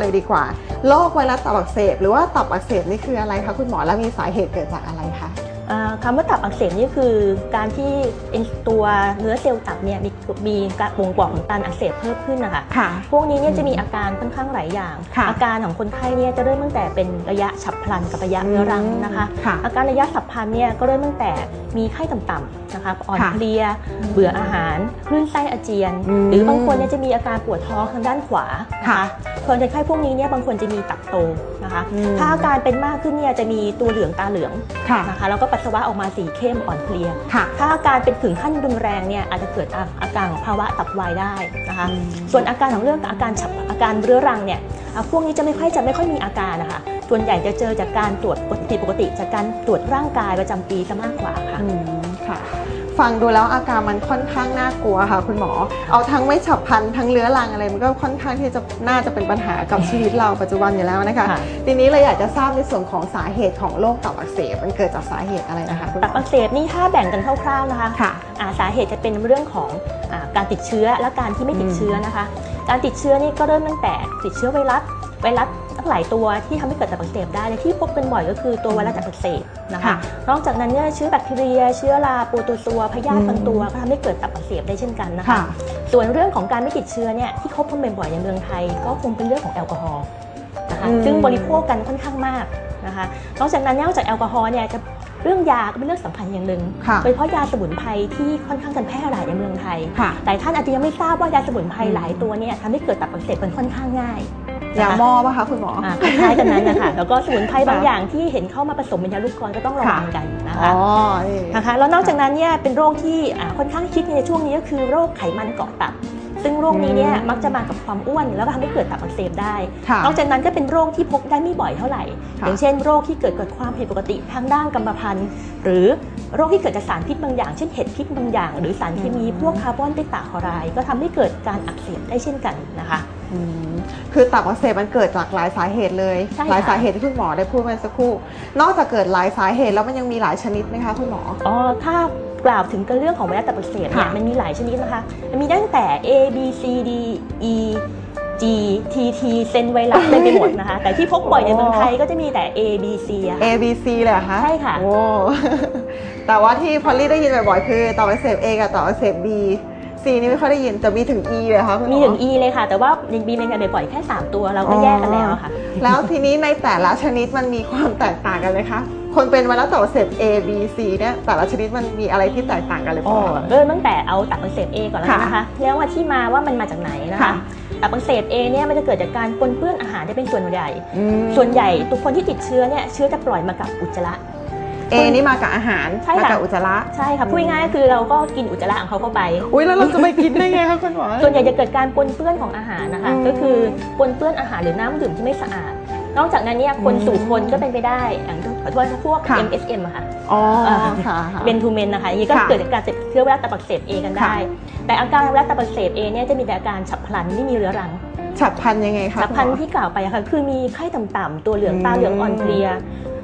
เลยดีกว่าโรคไวรัสตับอักเสบ หรือว่าตับอักเสบนี่คืออะไรคะคุณหมอและมีสาเหตุเกิดจากอะไรคะอ่าคำว่าตับอักเสบนี่คือการที่เอ็นตัวเนื้อเซลล์ตับเนี่ยมีมีการบ่งบอกของการอักเสบเพิ่มขึ้นนะคะค่ะ พวกนี้เนี่ยจะมีอาการค่อนข้างหลายอย่าง ค่ะอาการของคนไข้เนี่ยจะเริ่มตั้งแต่เป็นระยะฉับพลันกับระยะเรื้อรังนะคะ ค่ะอาการระยะฉับพลันเนี่ยก็เริ่มตั้งแต่มีไข้ต่ำๆนะคะอ่อนค่ะเพลีย เบื่ออาหารคลื่นไส้อาเจียน อืมหรือบางคนเนี่ยจะมีอาการปวดท้องทางด้านขวานะค่ะคะ คนไข้พวกนี้เนี่ยบางคนจะมีตับโตนะคะอืมถ้าอาการเป็นมากขึ้นเนี่ยจะมีตัวเหลืองตาเหลืองค่ะนะคะแล้วก็ปัสสาวะออกมาสีเข้มอ่อนเพลียค่ะถ้าอาการเป็นถึงขั้นรุนแรงเนี่ยอาจจะเกิดอาการของภาวะตับวายได้นะคะอืมส่วนอาการของเรื่องอาการฉับอาการเรื้อรังเนี่ยอะพวกนี้จะไม่ค่อยจะไม่ค่อยมีอาการนะคะส่วนใหญ่จะเจอจากการตรวจผิดปกติ จากการตรวจร่างกายประจำปีซะมากกว่าค่ะอืมค่ะ ฟังดูแล้วอาการมันค่อนข้างน่ากลัวค่ะ คุณหมอ เอาทั้งไม่ฉับพลันทั้งเรื้อรังอะไร มันก็ค่อนข้างที่จะน่าจะเป็นปัญหากับชีวิตเราปัจจุบันอยู่แล้วนะคะค่ะ ทีนี้เราอยากจะทราบในส่วนของสาเหตุของโรคตับอักเสบมันเกิดจากสาเหตุอะไรนะคะคุณหตับมออักเสบนี่ถ้าแบ่งกันคร่าวๆนะคะ ค่ะอ่าสาเหตุจะเป็นเรื่องของอาการติดเชื้อและการที่ไม่ติดเชื้อนะคะ การติดเชื้อนี่ก็เริ่มตั้งแต่ติดเชื้อไวรัสไวรัสตั้งหลายตัวที่ทำให้เกิดตับอักเสบได้ในที่พบกันบ่อยก็คือตัวไวรัสตับอักเสบนะคะค่ะนอกจากนั้นเนี่ยเชื้อแบคทีเรีย เชื้อราโปรโตซัวพยาธิอืมบางตัวก็ทำให้เกิดตับอักเสบได้เช่นกันนะคะค่ะส่วนเรื่องของการไม่ติดเชื้อเนี่ยที่พบกันบ่อยๆในเมืองไทย ก็คงเป็นเรื่องของแอลกอฮอล์นะคะอืมซึ่งบริโภคกันค่อนข้างมากนะคะ นอกจากนั้นนอกจากแอลกอฮอล์เนี่ยจะ เรื่องยาก็เป็นเรื่องสำคัญอย่างหนึ่งค่ะโดยเฉพาะยาสมุนไพรที่ค่อนข้างกันแพร่หลายในเมืองไทยค่ะแต่ท่านอาจจะยังไม่ทราบว่ายาสมุนไพรอืมหลายตัวเนี่ยทำให้เกิดตับอักเสบมันค่อนข้างง่ายยานะคะหม้อป่ะคะคุณหมออ่าคล้ายๆกันนั้นนะคะแล้วก็สมุนไพรบางค่ะอย่างที่เห็นเข้ามาผสมเป็นยาลูกกรอนก็ต้องระวังกันนะคะอ๋อนี่นะคะแล้วนอกจากนั้นเนี่ยเป็นโรคที่อ่าค่อนข้างคิดในช่วงนี้ก็คือโรคไขมันเกาะตับ ซึ่งโรคนี้เนี่ยอืมมักจะมากับความอ้วนแล้วก็ทำให้เกิดตับอักเสบได้ค่ะนอกจากนั้นก็เป็นโรคที่พบได้ไม่บ่อยเท่าไหร่ค่ะอย่างเช่นโรคที่เกิดจากความผิดปกติทางด้านกรรมพันธุ์หรือโรคที่เกิดจากสารพิษบางอย่าง เช่นเห็ดพิษบางอย่าง หรือสารเคมีพวกคาร์บอนไตตาคลอไรด์ก็ทำให้เกิดการอักเสบได้เช่นกันนะคะอืมคือตับอักเสบมันเกิดจากหลายสาเหตุเลยใช่ค่ะหลายสาเหตุที่คุณหมอได้พูดเมื่อสักครู่ นอกจากเกิดหลายสาเหตุแล้วมันยังมีหลายชนิดไหมคะคุณหมอ อ๋อ ถ้า กล่าวถึงกันเรื่องของไวรัสตับอักเสบเนี่ยค่ะมันมีหลายชนิดนะคะ มันมีตั้งแต่ A B C D E G T T เซนไวรัสเต็มไปหมดนะคะ แต่ที่พบบ่อยในเมืองไทยก็จะมีแต่ A B C อะค่ะ A B C เลยเหรอคะใช่ค่ะโอ้แต่ว่าที่พอลลี่ได้ยินบ่อยๆคือตับอักเสบ A กับตับอักเสบ B C นี่ไม่ค่อยได้ยินแต่มีถึง E เลยเหรอคะคุณหมอมีถึง E เลยค่ะ แต่ว่ายังมีเป็นกันบ่อยๆแค่ 3 ตัวเราก็แยกกันแล้วอะค่ะ แล้วทีนี้ในแต่ละชนิดมันมีความแตกต่างกันไหมคะคนเป็นไวรัสตับอักเสบ A B C เนี่ยแต่ละชนิดมันมีอะไรที่แตกต่างกันเลยอ๋อเปล่า เริ่มตั้งแต่เอาตับอักเสบ A ก่อนแล้วกันนะคะค่ะแล้วว่าที่มาว่ามันมาจากไหนนะคะ ค่ะ ตับอักเสบ A เนี่ยมันจะเกิดจากการปนเปื้อนอาหารได้เป็นส่วนใหญ่ อืม ส่วนใหญ่ทุกคนที่ติดเชื้อเนี่ยเชื้อจะปล่อยมากับอุจจาระ A นี่มากับอาหารใช่มาค่ะกับอุจจาระ ใช่ค่ะพูดง่ายๆก็คือเราก็กินอุจจาระของเขาเข้าไป อุ้ยแล้วเราจะไปกินได้ไงคะคุณหมอ ส่วนใหญ่จะเกิดการปนเปื้อนของอาหารนะคะ อืมก็คือปนเปื้อนอาหารหรือน้ำดื่มที่ไม่สะอาด นอกจากนั้นเนี่ยคนสู่คนก็เป็นไปได้อย่างขอโทษนะพวก ค่ะ MSM อะค่ะ อ๋ออ่าค่ะค่ะ เบนทูเมนนะคะอย่างนี้ก็ค่ะเกิดจากการติดเชื้อไวรัสตับอักเสบเอกันได้ ค่ะ แต่อาการไวรัสตับอักเสบเอเนี่ยจะมีแต่อาการฉับพลันไม่มีเรื้อรัง ฉับพลันยังไงคะฉับพลันคุณหมอ ที่กล่าวไปอะค่ะคือมีไข้ต่ำๆตัวเหลืองอืมตาเหลืองอ่อนเพลีย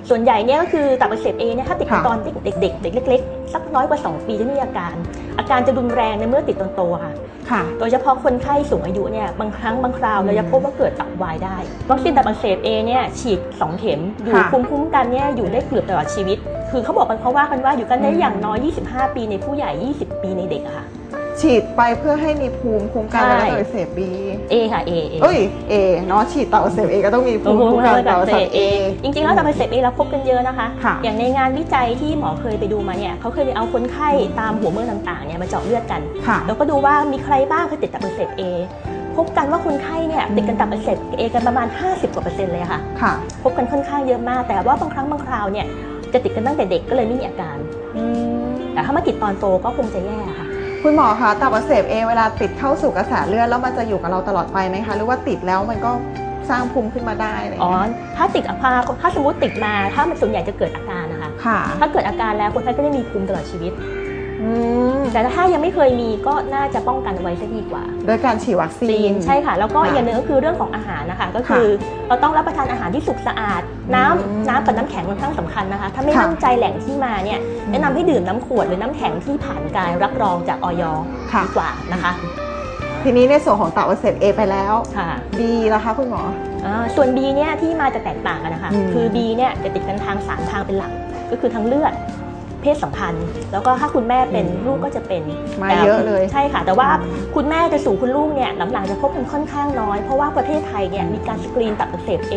ส่วนใหญ่เนี่ยก็คือตับอักเสบเอเนี่ยถ้าติดค่ะตอนเด็กๆเด็กเล็กๆสักน้อยกว่า 2 ปีจะมีอาการ อาการจะรุนแรงในเมื่อติดตอนโตค่ะค่ะโดยเฉพาะคนไข้สูงอายุเนี่ยบางครั้งบางคราวเราจะพบว่าเกิดตับวายได้วัคซีนตับอักเสบเอเนี่ยฉีด 2 เข็มอยู่ค่ะภูมิคุ้มกันเนี่ยอยู่ได้เกือบตลอดชีวิต คือเขาบอกกันเขาว่ากันว่าอยู่กันได้อืมอย่างน้อย 25 ปีในผู้ใหญ่ 20 ปีในเด็กอะค่ะ ฉีดไปเพื่อให้มีภูมิคุ้มกันใช่ไวรัสตับอักเสบ B เอค่ะเอเอเอ้ย A เนาะฉีดตับอักเสบ A ก็ต้องมีภูมิคุ้มกันตับอักเสบ A จริงๆแล้วตับอักเสบเอเราพบกันเยอะนะคะค่ะอย่างในงานวิจัยที่หมอเคยไปดูมาเนี่ยเขาเคยไปเอาคนไข้ตามหัวเมืองต่างๆเนี่ยมาเจาะเลือดกันค่ะแล้วก็ดูว่ามีใครบ้างเคยติดตับอักเสบเอพบกันว่าคนไข้เนี่ยติดกันตับอักเสบเอกันประมาณ 50กว่าเปอร์เซ็นต์เลยค่ะค่ะ พบกันค่อนข้างเยอะมาก แต่ว่าบางครั้งบางคราวเนี่ยจะติดกันตั้งแต่เด็กก็เลยไม่มีอาการอืมแต่ถ้ามาติดตอนโตก็คงจะแย่ค่ะ คุณหมอคะตับอักเสบ A เวลาติดเข้าสู่กระแสเลือดแล้วมันจะอยู่กับเราตลอดไปไหมคะ หรือว่าติดแล้วมันก็สร้างภูมิขึ้นมาได้อะไรอย่างอ๋อเงี้ยถ้าติดอาภาถ้าสมมติติดมา ถ้ามันส่วนใหญ่จะเกิดอาการนะคะค่ะถ้าเกิดอาการแล้วคนไข้ก็จะมีภูมิตลอดชีวิตอืม แต่ถ้ายังไม่เคยมีก็น่าจะป้องกันเอาไว้ซะดีกว่า โดยการฉีดวัคซีจีนนใช่ค่ะ แล้วก็ค่ะอีกอย่างหนึ่งก็คือเรื่องของอาหารนะคะ ก็คือเราต้องรับประทานอาหารที่สุกสะอาด น้ำอืมน้ำกับน้ำแข็งค่อนข้างสำคัญนะคะ ถ้าไม่ค่ะมั่นใจแหล่งที่มาเนี่ยอืมแนะนำให้ดื่มน้ำขวดหรือน้ำแข็งที่ผ่านการรับรองจากออยค่ะดีกว่านะคะอทีนี้ในส่วนของตับอักเสบ A ไปแล้วค่ะ B ล่ะคะคุณหมออ่าส่วน B เนี่ยที่มาจะแตกต่างกันนะคะอืมคือ B เนี่ยจะติดกันทางสามทางเป็นหลัก ก็คือทางเลือด เพศสัมพันธ์ แล้วก็ถ้าคุณแม่เป็นลูกก็จะเป็นมาแต่เยอะเลยใช่ค่ะ แต่ว่าคุณแม่จะสู่คุณลูกเนี่ยหลังๆจะพบกันค่อนข้างน้อย เพราะว่าประเทศไทยเนี่ยมีการสกรีนตับอักเสบ A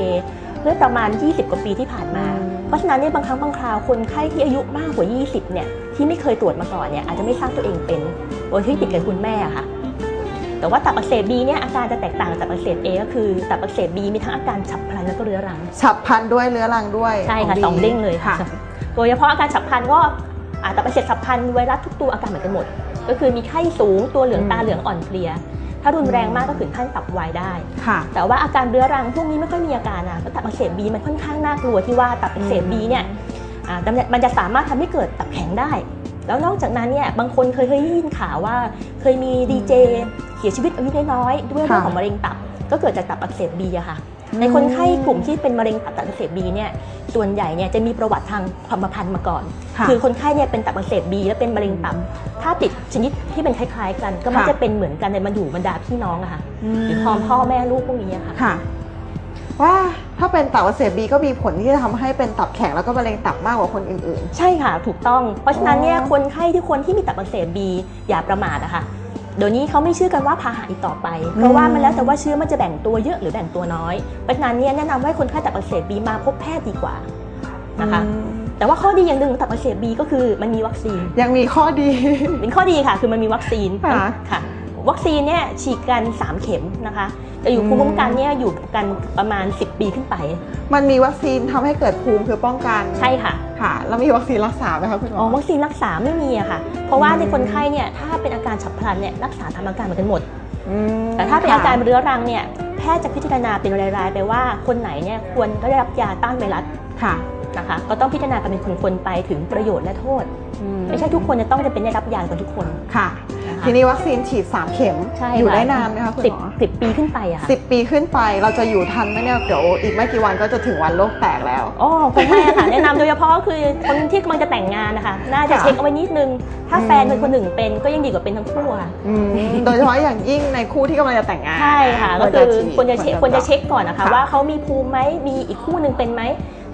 เมื่อประมาณ 20 กว่าปีที่ผ่านมาอืมเพราะฉะนั้นเนี่ยบางครั้งบางคราวคนไข้ที่อายุมากกว่า 20 เนี่ยที่ไม่เคยตรวจมาก่อนเนี่ยอาจจะไม่ทราบตัวเองเป็นโดยที่ติดกับคุณแม่อะค่ะ แต่ว่าตับอักเสบ B เนี่ยอาการจะแตกต่างจากตับอักเสบ A ก็คือตับอักเสบ B มีทั้งอาการฉับพลันและก็เรื้อรัง ฉับพลันด้วยเรื้อรังด้วย ใช่ค่ะ B สองเด้งเลยค่ะค่ะ โดยเฉพาะอาการฉับพลันก็อาตับอักเสบฉับพลันไวรัสทุกตัวอาการเหมือนกันหมด ก็คือมีไข้สูงตัวเหลืองตาเหลืองอ่อนเพลีย ถ้ารุนแรงมากก็ถึงขั้นตับวายได้ค่ะแต่ว่าอาการเรื้อรังพวกนี้ไม่ค่อยมีอาการนะเพราะตับอักเสบ B มันค่อนข้างน่ากลัวที่ว่าตับอักเสบ B เนี่ยอ่ามันมันจะสามารถทำให้เกิดตับแข็งได้ แล้วนอกจากนั้นเนี่ยบางคนเคยเคยได้ยินข่าวว่า เคยมีดีเจเสียชีวิตอายุน้อยๆด้วยเรื่องค่ะของมะเร็งตับ ก็เกิดจากตับอักเสบ B อะค่ะ ในคนไข้กลุ่มที่เป็นมะเร็งตับอักเสบ B เนี่ยส่วนใหญ่เนี่ยจะมีประวัติทางความพันธ์มาก่อนค่ะคือคนไข้เนี่ยเป็นตับอักเสบ B และเป็นมะเร็งตับ ถ้าติดชนิดที่เป็นคล้ายๆ กัน ก็มักค่ะจะเป็นเหมือนกันในบรรดาบรรดาพี่น้องอะค่ะหรือพร้อมพ่อแม่ลูกพวกนี้อะค่ะค่ะว่าถ้าเป็นตับอักเสบ B ก็มีผลที่จะทำให้เป็นตับแข็งแล้วก็มะเร็งตับมากกว่าคนอื่นใช่ค่ะ ถูกต้อง เพราะฉะนั้นเนี่ยอ๋อคนไข้ที่คนที่มีตับอักเสบบีอย่าประมาทนะคะ เดี๋ยวนี้เขาไม่เชื่อกันว่าพาหะอีกต่อไป เพราะว่ามันแล้วแต่ว่าเชื้อมันจะแบ่งตัวเยอะหรือแบ่งตัวน้อยเพราะฉะนั้นเนี่ยแนะนำให้คนไข้ตับอักเสบบีมาพบแพทย์ดีกว่าๆนะคะอืมแต่ว่าข้อดีอย่างหนึ่งของตับอักเสบบีก็คือมันมีวัคซีน ยังมีข้อดีเป็นข้อดีค่ะ คือมันมีวัคซีนค่ะค่ะ วัคซีนเนี่ยฉีดกัน 3 เข็มนะคะจะอยู่อืมภูมิคุ้มกันเนี่ยอยู่กันประมาณ 10 ปีขึ้นไป มันมีวัคซีนทำให้เกิดภูมิคือป้องกันใช่ค่ะค่ะแล้วมีวัคซีนรักษาไหมคะคุณหมอ๋ออวัคซีนรักษาไม่มีอะค่ะ เพราะว่าอืมในคนไข้เนี่ยถ้าเป็นอาการฉับพลันเนี่ยรักษาตามอาการเหมือนกันหมดมแต่ถ้าเป็นอาการค่ะเรื้อรังเนี่ยแพทย์จะพิจารณาเป็นรายๆไปว่าคนไหนเนี่ยควรได้รับยาต้านไวรัสค่ะนะคะก็ต้องพิจารณากันเป็นคนๆไปถึงประโยชน์และโทษอืไม่ใช่ทุกคนจะต้องจะเป็นได้รับยากันทุกคนค่ะนะคะ ทีนี้วัคซีนฉีด 3 เข็ม ใช่อยู่ค่ะได้นานไหมคะคุณสิบหมอสิบปีขึ้นไปอะค่ะสิบปีขึ้นไปเราจะอยู่ทันไหมเนี่ยเดี๋ยวอีกไม่กี่วันก็จะถึงวันโลกแตกแล้ว อ๋อคงไม่อะค่ะแนะนำโดยเฉพาะคือคนที่กำลังจะแต่งงานนะคะ น่าจะค่ะเช็คเอาไว้นิดนึง ถ้าอืม แฟนเป็นคนหนึ่งเป็นก็ยังดีกว่าเป็นทั้งคู่ค่ะ อืมโดยเฉพาะอย่างยิ่งในคู่ที่กำลังจะแต่งงานใช่ค่ะนก็คือควรจะเช็คฉีดควรจะเช็คก่อนนะคะค่ะว่าเขามีภูมิไหมมีอีกคู่หนึ่งเป็นไหม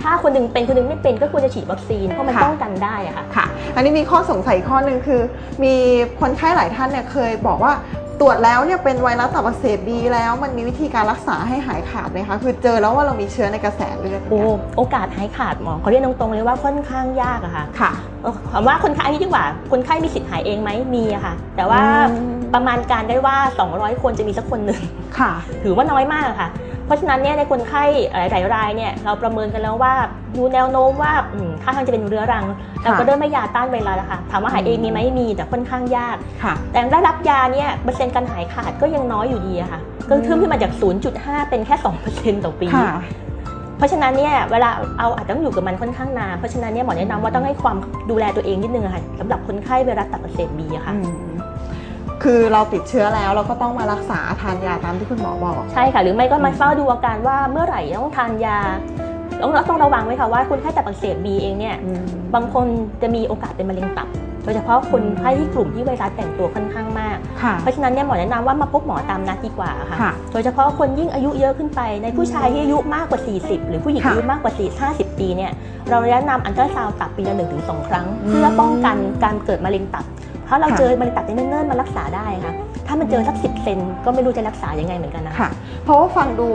ถ้าคนหนึ่งเป็นคนหนึ่งไม่เป็นก็ควรจะฉีดวัคซีน เพราะมันค่ะป้องกันได้อะค่ะ ค่ะ อันนี้มีข้อสงสัยอีกข้อหนึ่งคือ มีคนไข้หลายท่านเนี่ยเคยบอกว่าตรวจแล้วเนี่ยเป็นไวรัสตับอักเสบบีแล้วมันมีวิธีการรักษาให้หายขาดไหมคะคือเจอแล้วว่าเรามีเชื้อในกระแสเลือดโอ้โอกาสหายขาดหมอเขาเรียนตรงๆเลยว่าค่อนข้างยากอะค่ะค่ะเอ่อถามว่าคนไข้อันนี้ดีกว่า คนไข้มีสิทธิ์หายเองไหมมีอะค่ะ แต่ว่าอืมประมาณการได้ว่า 200 คนจะมีสักคนหนึ่งค่ะ ถือว่าน้อยมากอะค่ะ เพราะฉะนั้นเนี่ยในคนไข้หลายๆรายเนี่ยเราประเมินกันแล้วว่าดูแนวโน้มว่าอืมถ้าทางจะเป็นเรื้อรังเราก็เริ่มไม่ยาต้านไวรัสแล้วค่ะถามว่าหายเองมีไหมมีแต่ค่อนข้างยากค่ะแต่ได้รับยาเนี่ยเปอร์เซ็นต์การหายขาดก็ยังน้อยอยู่ดีอะค่ะก็เพิ่มขึ้นมาจาก 0.5 เป็นแค่ 2%ต่อปีค่ะเพราะฉะนั้นเนี่ยเวลาเอาอาจจะต้องอยู่กับมันค่อนข้างนานเพราะฉะนั้นเนี่ยหมอแนะนำว่าต้องให้ความดูแลตัวเองนิดนึงอะค่ะสำหรับคนไข้ไวรัสตับอักเสบบีอะค่ะอืม คือเราติดเชื้อแล้วเราก็ต้องมารักษาทานยาตามที่คุณหมอบอก ใช่ค่ะหรือไม่ก็มาเฝ้าดูอาการว่าเมื่อไหร่ต้องทานยาต้องต้องระวังไว้ค่ะว่าคนไข้ตับอักเสบบีเองเนี่ยบางคนจะมีโอกาสเป็นมะเร็งตับ โดยเฉพาะคนไข้ที่กลุ่มที่ไวรัสแต่งตัวค่อนข้างมากค่ะเพราะฉะนั้นเนี่ยหมอแนะนำว่ามาพบหมอตามนัดดีกว่าค่ะค่ะ โดยเฉพาะคนยิ่งอายุเยอะขึ้นไปในผู้ชายที่อายุมากกว่า 40 หรือผู้หญิงค่ะอายุมากกว่า 4 50 ปีเนี่ยเราแนะนำอันตราซาวด์ตับปีละ1-2ครั้งอืมเพื่อป้องกันการเกิดมะเร็งตับ ถ้าเราเจอมะเร็งตับในเนิ่นๆมารักษาได้ค่ะถ้ามันเจอสักสิบเซนก็ไม่รู้จะรักษายังไงเหมือนกันนะคะเพราะว่าฟังดู